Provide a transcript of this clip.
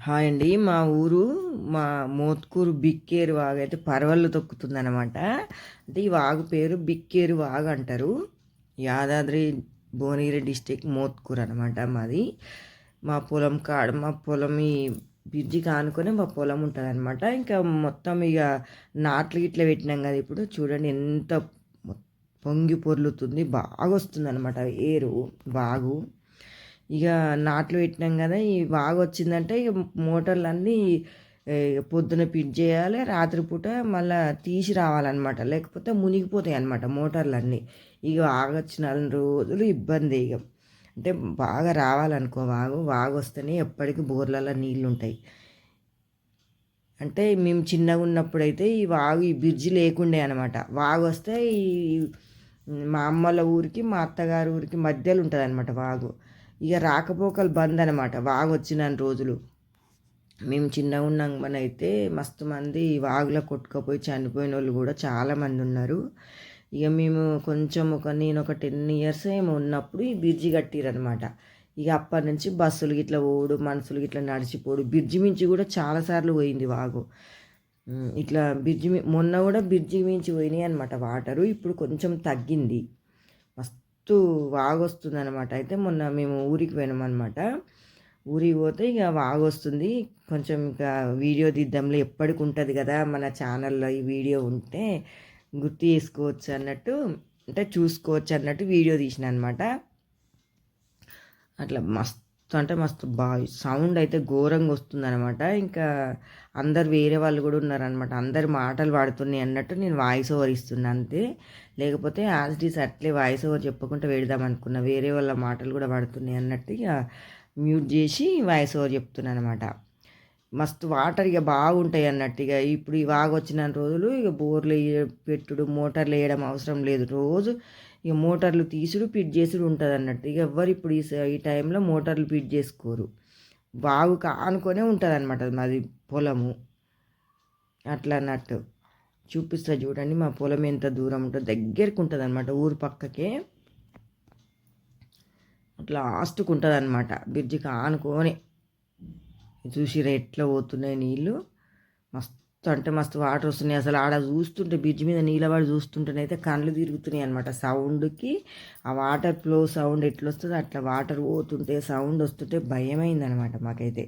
Hi అండి. మా ఊరు మా మోత్కూరు బిక్కేరు వాగు అయితే పరవళ్ళు తొక్కుతుందనమాట అంటే ఈ వాగు పేరు బిక్కేరు వాగు అంటారు. యాదాద్రి భువనగిరి డిస్టిక్ మోత్కూరు అనమాట మాది. మా పొలం కాడ మా పొలం ఈ బ్రిడ్జి కానుకొని మా పొలం ఉంటుంది అనమాట ఇంకా మొత్తం ఇక నాట్లు ఇట్లా పెట్టినాం కదా ఇప్పుడు. చూడండి ఎంత పొంగి పొర్లుతుంది. బాగా వస్తుంది అనమాట ఏరు వాగు. ఇక నాట్లు పెట్టినాం కదా ఈ బాగా వచ్చిందంటే ఇక మోటార్లు అన్నీ పొద్దున పిట్ చేయాలి రాత్రిపూట మళ్ళీ తీసి రావాలన్నమాట. లేకపోతే మునిగిపోతాయి అనమాట మోటార్లు అన్నీ ఇక ఆగొచ్చిన రోజులు ఇబ్బంది ఇక అంటే బాగా రావాలనుకో వాగు వాగు వస్తేనే ఎప్పటికీ బోర్లలో నీళ్ళు ఉంటాయి. అంటే మేము చిన్నగా ఉన్నప్పుడైతే ఈ వాగు ఈ బ్రిడ్జి లేకుండే అనమాట వాగు వస్తే ఈ మా అమ్మల ఊరికి మా అత్తగారి ఊరికి మధ్యలో ఉంటుంది అనమాట వాగు. ఇక రాకపోకలు బంద్ అనమాట వాగు వచ్చిన రోజులు. మేము చిన్నగా ఉన్నాం మన అయితే మస్తు మంది వాగులో కొట్టుకుపోయి చనిపోయిన వాళ్ళు కూడా చాలామంది ఉన్నారు. ఇక మేము కొంచెం ఒక నేను ఒక టెన్ ఇయర్స్ ఏమో ఉన్నప్పుడు ఈ బ్రిడ్జి కట్టిరనమాట ఇక అప్పటి నుంచి బస్సులు గిట్లా ఓడు మనుషులు గిట్లా నడిచిపోడు బ్రిడ్జి మించి కూడా చాలాసార్లు పోయింది వాగు. ఇట్లా బ్రిడ్జి మొన్న కూడా బ్రిడ్జి మించి పోయినాయి అనమాట వాటరు. ఇప్పుడు కొంచెం తగ్గింది. మస్తు వాగొస్తుంది అనమాట అయితే మొన్న మేము ఊరికి పోయినామన్నమాట. ఊరికి పోతే ఇక వాగొస్తుంది. కొంచెం ఇక వీడియో దిద్దాంలో ఎప్పటికి ఉంటుంది కదా మన ఛానల్లో ఈ వీడియో ఉంటే గుర్తు చేసుకోవచ్చు అన్నట్టు అంటే చూసుకోవచ్చు అన్నట్టు వీడియో తీసిన అనమాట అట్లా మస్తు అంటే మస్తు బాగా సౌండ్ అయితే ఘోరంగా వస్తుంది అనమాట ఇంకా అందరు వేరే వాళ్ళు కూడా ఉన్నారనమాట అందరు మాటలు పాడుతున్నాయి అన్నట్టు నేను వాయిస్ ఓవర్ ఇస్తున్నా అంతే. లేకపోతే యాజ్ డీస్ అట్లే వాయిస్ ఓవర్ చెప్పకుండా వెడదాం అనుకున్నా. వేరే వాళ్ళ మాటలు కూడా పడుతున్నాయి అన్నట్టు ఇక మ్యూట్ చేసి వాయిస్ ఓవర్ చెప్తున్నాను అనమాట మస్తు వాటర్ ఇక బాగుంటాయి అన్నట్టు ఇక ఇప్పుడు ఈ వాగు వచ్చిన రోజులు ఇక బోర్లు పెట్టుడు మోటార్లు వేయడం అవసరం లేదు. రోజు ఇక మోటార్లు తీసుడు పిట్ చేసుడు ఉంటుంది అన్నట్టు. ఇక ఎవ్వరు ఇప్పుడు ఈ టైంలో మోటార్లు పిట్ చేసుకోరు. బాగు కానుకొనే ఉంటుంది అనమాట మాది పొలము. అట్లా అన్నట్టు. చూపిస్తా చూడండి మా పొలం ఎంత దూరం ఉంటుందో. దగ్గరికి ఉంటుంది అనమాట ఊరు పక్కకే. అట్లా లాస్ట్కి ఉంటుంది అనమాట బ్రిడ్జికి ఆనుకొని చూసిరా ఎట్లా పోతున్నాయి నీళ్ళు మస్తు అంటే మస్తు వాటర్ వస్తున్నాయి. అసలు ఆడ చూస్తుంటే బ్రిడ్జ్ మీద నీళ్ళవాడు చూస్తుంటేనైతే కళ్ళు తిరుగుతున్నాయి అనమాట సౌండ్కి ఆ వాటర్ ఫ్లో సౌండ్ ఎట్లా వస్తుందో అట్లా వాటర్ పోతుంటే సౌండ్ వస్తుంటే భయమైందనమాట మాకైతే.